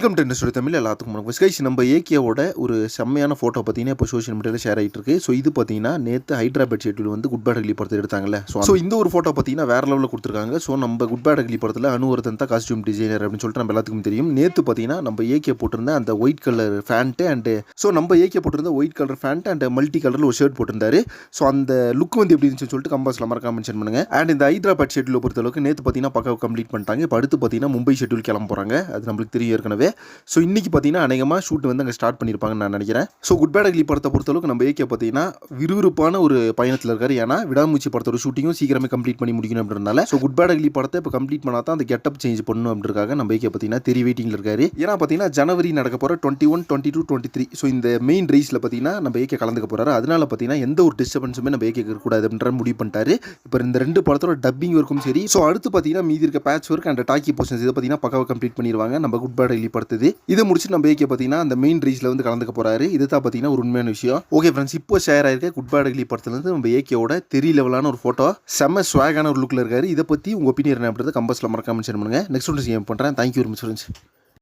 Welcome to industry Tamil எல்லாத்துக்கும் வணக்கம். Skies நம்ம ஏகேவோட ஒரு செம்மையான ஃபோட்டோ பார்த்தீங்கன்னா இப்போ சோஷியல் மீடியாவில் ஷேர் ஆகிட்டு இருக்கு ஸோ இது பார்த்தீங்கன்னா நேற்று ஹைதராபாத் ஷெட்யூல் வந்து குட் பேட் அக்லி படத்தை எடுத்தாங்கல்ல. ஸோ ஸோ இந்த ஒரு ஃபோட்டோ பார்த்தீங்கன்னா வேற லெவலில் கொடுத்துருக்காங்க. ஸோ நம்ம குட் பேட் அக்லி படத்தில் அனுவர்தன் தான் காஸ்டியூம் டிசைனர் அப்படின்னு சொல்லிட்டு நம்ம எல்லாத்துக்கும் தெரியும். நேற்று பார்த்தீங்கன்னா நம்ம ஏகே போட்டிருந்த அந்த white colour pant and so நம்ம ஏகே போட்டிருந்த white colour pant and multi கலரில் ஒரு ஷர்ட் போட்டிருந்தாரு. ஸோ அந்த லுக் வந்து எப்படி இருந்துச்சுன்னு சொல்லிட்டு கம்பாஸில் மறக்காம மென்ஷன் பண்ணுங்க. அண்ட் இந்த ஹைதராபாத் ஷெட்யூலை பொறுத்தளவுக்கு நேற்று பார்த்தீங்கன்னா பக்கம் கம்ப்ளீட் பண்ணிட்டாங்க. இப்போ அடுத்து பார்த்தீங்கன்னா மும்பை ஷெட்யூல் கிளம்ப போகிறாங்க அது நம்மளுக்கு தெரியும் ஏற்கனவே. ஸோ இன்னைக்கு பார்த்தீங்கன்னா அநேகமாக ஷூட் வந்து அங்கே ஸ்டார்ட் பண்ணியிருப்பாங்கன்னு நான் நினைக்கிறேன். ஸோ குட் பேட் அக்லி படத்தை பொறுத்தளவுக்கு நம்ம ஏகே பார்த்தீங்கன்னா விறுவிறுப்பான ஒரு பயணத்தில் இருக்காரு. ஏன்னா விடாமூச்சி படத்தோட ஷூட்டிங்கும் சீக்கிரமே கம்ப்ளீட் பண்ணி முடிக்கணும் அப்படின்றனால ஸோ குட் பேட் அக்லி படத்தை இப்போ கம்ப்ளீட் பண்ணால் தான் அந்த கெட்டப் சேஞ்ச் பண்ணணும் அப்படின்றக்காக நம்ம ஏகே பார்த்தீங்கன்னா தெரிய வெயிட்டிங்கில் இருக்காரு. ஏன்னா பார்த்தீங்கன்னா ஜனவரி நடக்க போகிற twenty one twenty two twenty three so இந்த மெயின் ரேஸில் பார்த்தீங்கன்னா நம்ம ஏகே கலந்துக்க போகிறாரு அதனால பார்த்தீங்கன்னா எந்த ஒரு டிஸ்டர்பன்ஸுமே நம்ம ஏகே இருக்கக்கூடாது அப்படின்ற முடிவு பண்ணிட்டாரு. இப்போ இந்த ரெண்டு படத்தோட டப்பிங் ஒர்க்கும் சரி. ஸோ அடுத்து பார்த்தீங்கன்னா மீதி இருக்க patch work and talkie portions இதை பார்த்தீங்கன்னா பக்காவாக கம்ப்ளீட் பண்ணிடுவாங்க நம்ம குட் பேட் வெளிப்படுத்துது இதை முடிச்சு நம்ம ஏகே பார்த்தீங்கன்னா அந்த மெயின் ரேஸில் வந்து கலந்துக்க போறாரு. இது தான் பார்த்தீங்கன்னா ஒரு உண்மையான விஷயம். ஓகே ஃப்ரெண்ட்ஸ் இப்போ ஷேர் ஆயிருக்க குட் பேட் அக்லி படத்துலேருந்து நம்ம ஏகேவோட தெரி லெவலான ஒரு ஃபோட்டோ செம்ம ஸ்வாகான ஒரு லுக்கில் இருக்காரு. இதை பற்றி உங்கள் ஒப்பீனியன் என்ன அப்படின்றத கம்பஸில் மறக்காம மென்ஷன் பண்ணுங்க. நெக்ஸ்ட் ஒன்று சேம் பண்ணுறேன் தேங்க்யூ வெரி மச் ஃப்ரெண்ட்ஸ்